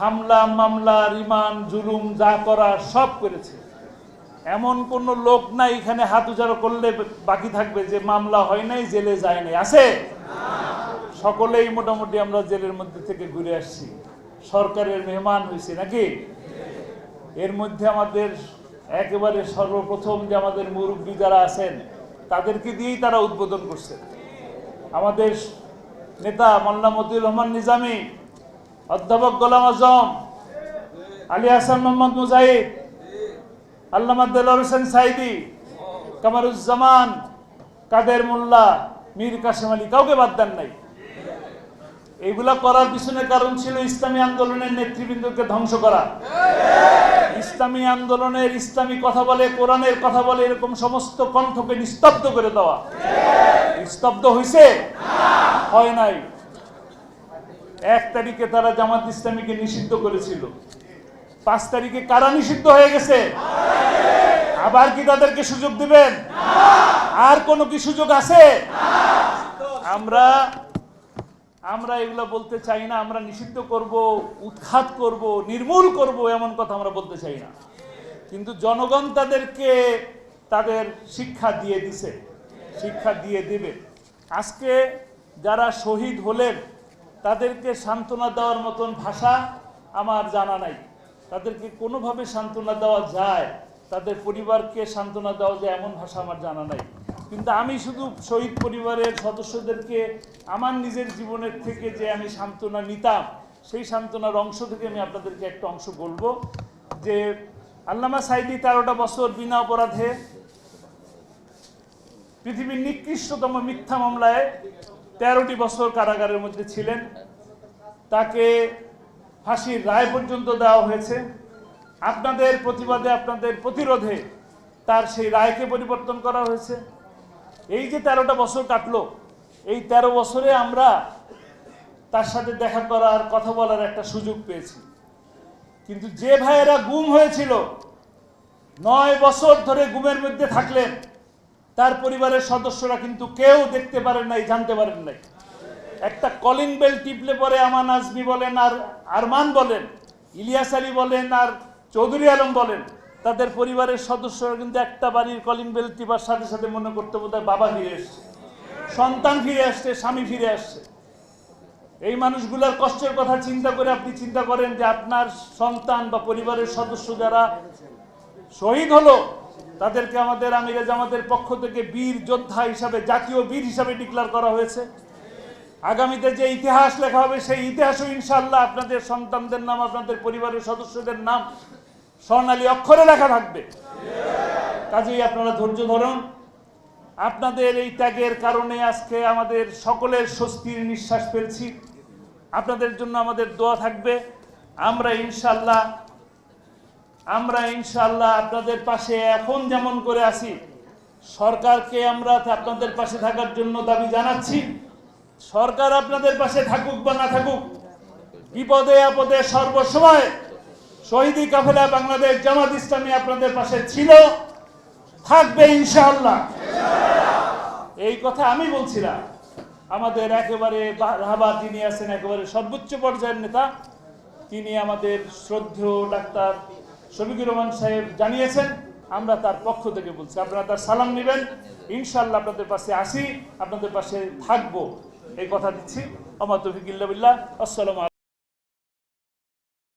হামলা, মামলা রিমান জুলুম, যা করা সব করেছে। এমন কোন লোক নাই এখানে হাত উজাড়ো করলে বাকি থাকবে যে মামলা হয় নাই, জেলে যায় নাই। আছে? সকলেই মোটামুটি আমরা জেলের মধ্যে থেকে ঘুরে আসছি। সরকারের মেহমান হয়েছে নাকি? এর মধ্যে আমাদের একেবারে সর্বপ্রথম যে আমাদের মুরব্বী যারা আছেন, তাদেরকে দিয়েই তারা উদ্বোধন করছে। আমাদের নেতা মোল্লা মতিউর রহমান নিজামী অধ্যাপক গোলাম আজম, আলী হাসান মোহাম্মদ মুজাহিদ, আল্লামা দেলার হোসেন সাইদি, কামারুজ্জামান, কাদের মোল্লা, মীর কাসেম আলী, কাউকে বাদ দেন নাই। এইগুলা করার পিছনে কারণ ছিল ইসলামী আন্দোলনের নেতৃবৃন্দকে ধ্বংস করা। ইসলামী আন্দোলনের ইসলামী কথা বলে, কোরআনের কথা বলে, এরকম সমস্ত কণ্ঠকে নিস্তব্ধ করে দেওয়া। নিস্তব্ধ হয়েছে হয় নাই। এক তারিখে তারা জামাত ইসলামীকে নিষিদ্ধ করেছিল। পাঁচ তারিখে কারা নিষিদ্ধ হয়ে গেছে? আবার কি তাদেরকে সুযোগ দিবেন? আর কোনো কি সুযোগ আছে? আমরা আমরা এগুলো বলতে চাই না, আমরা নিষিদ্ধ করব, উৎখাত করব, নির্মূল করব এমন কথা আমরা বলতে চাই না। কিন্তু জনগণ তাদেরকে তাদের শিক্ষা দিয়ে দিছে, শিক্ষা দিয়ে দিবে। আজকে যারা শহীদ হলেন তাদেরকে সান্ত্বনা দেওয়ার মতন ভাষা আমার জানা নাই। তাদেরকে কোনোভাবে সান্ত্বনা দেওয়া যায়, তাদের পরিবারকে সান্ত্বনা দেওয়া যায় এমন ভাষা আমার জানা নাই। কিন্তু আমি শুধু শহীদ পরিবারের সদস্যদেরকে, আমার নিজের জীবনের থেকে যে আমি সান্ত্বনা নিতাম, সেই সান্ত্বনার অংশ থেকে আমি আপনাদেরকে একটা অংশ বলব, যে আল্লামা সাইদি তেরোটা বছর বিনা অপরাধে পৃথিবীর নিকৃষ্টতম মিথ্যা মামলায় তেরোটি বছর কারাগারের মধ্যে ছিলেন। তাকে ফাঁসির রায় পর্যন্ত দেওয়া হয়েছে। আপনাদের প্রতিবাদে, আপনাদের প্রতিরোধে তার সেই রায়কে পরিবর্তন করা হয়েছে। এই যে তেরোটা বছর কাটলো, এই তেরো বছরে আমরা তার সাথে দেখা করার, কথা বলার একটা সুযোগ পেয়েছি। কিন্তু যে ভাইয়েরা গুম হয়েছিল, নয় বছর ধরে গুমের মধ্যে থাকলেন তার পরিবারের সদস্যরা কিন্তু কেউ দেখতে পারেন নাই, জানতে পারেন নাই। একটা কলিং বেল টিপলে পরে আমান আজমি বলেন আর আরমান বলেন, ইলিয়াস আলী বলেন আর চৌধুরী আলম বলেন, তাদের পরিবারের সদস্যরা কিন্তু একটা বাড়ির কলিং বেল টিপার সাথে সাথে মনে করতে বোধ বাবা ফিরে এসছে, সন্তান ফিরে আসছে, স্বামী ফিরে আসছে। এই মানুষগুলোর কষ্টের কথা চিন্তা করে আপনি চিন্তা করেন যে আপনার সন্তান বা পরিবারের সদস্য যারা শহীদ হলো তাদেরকে আমাদের আমিরে জামাতের পক্ষ থেকে বীর যোদ্ধা হিসাবে, জাতীয় বীর হিসাবে ডিক্লার করা হয়েছে। আগামীতে যে ইতিহাস লেখা হবে, সেই ইতিহাসও ইনশাল্লাহ আপনাদের সন্তানদের নাম, আপনাদের পরিবারের সদস্যদের নাম স্বর্ণালী অক্ষরে লেখা থাকবে। কাজেই আপনারা ধৈর্য ধরুন। আপনাদের এই ত্যাগের কারণে আজকে আমাদের সকলের স্বস্তির নিঃশ্বাস ফেলছি। আপনাদের জন্য আমাদের দোয়া থাকবে। আমরা ইনশাল্লাহ আমরা ইনশাল্লাহ আপনাদের পাশে এখন যেমন করে আছি, সরকারকে আমরা আপনাদের পাশে থাকার জন্য দাবি জানাচ্ছি। সরকার আপনাদের পাশে থাকুক বা না থাকুক, বিপদে আপদে সর্বসময় শহীদি কাফেলা বাংলাদেশ জামাত ইসলামী আপনাদের পাশে ছিল, থাকবে ইনশাআল্লাহ। এই কথা আমি বলছিলাম, আমাদের একেবারে রাহাবা যিনি আছেন, একেবারে সর্বোচ্চ পর্যায়ের নেতা, তিনি আমাদের শ্রদ্ধেয় ডাক্তার শফিকুর রহমান সাহেব জানিয়েছেন, আমরা তার পক্ষ থেকে বলছি। আপনারা তার সালাম নেবেন। ইনশাল্লাহ আপনাদের পাশে আসি, আপনাদের পাশে থাকব। এই কথা দিচ্ছি। আমার তফিকিল্লা আসসালাম